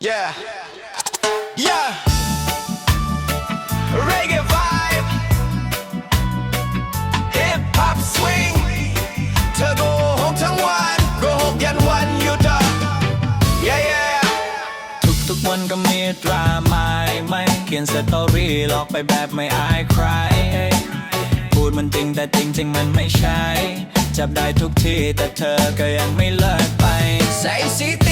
Yeah. Yeah. Reggae vibe. Hip hop swing. เธอโกหกทั้งวันโกหกยันวันหยุดอะ Yeah yeah. ทุกทุกวันก็มีดราม่าไม่เขียนสตอรี่หลอกไปแบบไม่อายใคร พูดมันจริงแต่จริงจริงมันไม่ใช่ จับได้ทุกที่แต่เธอก็ยังไม่เลิกไป ใส่สีเ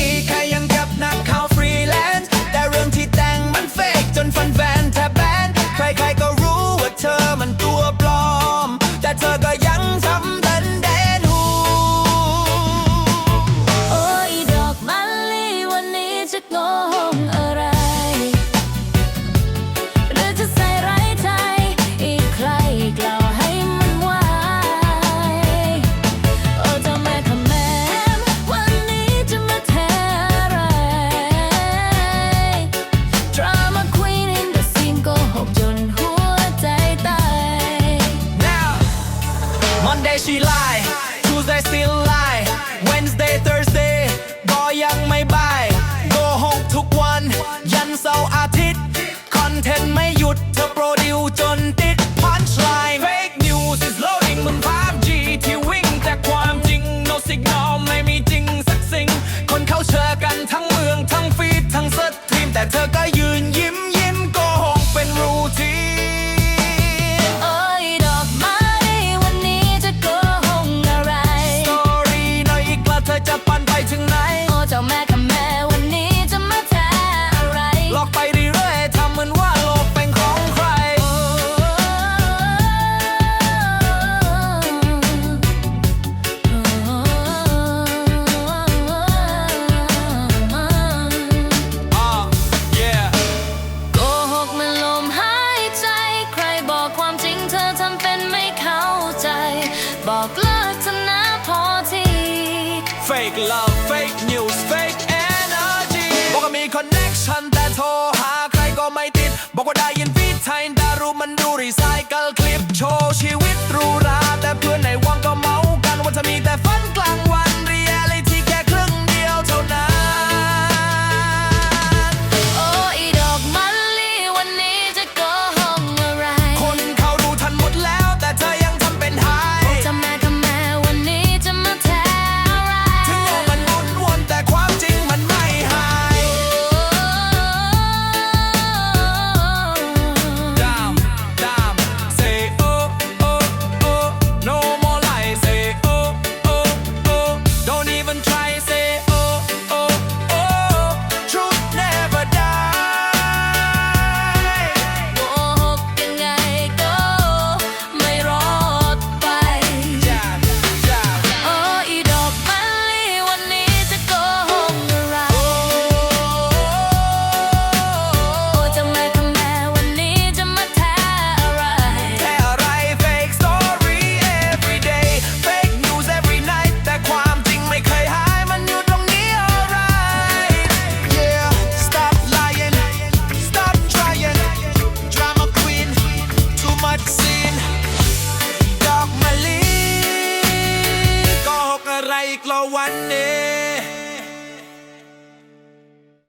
good you 穿戴错。 อีกรอวันนี้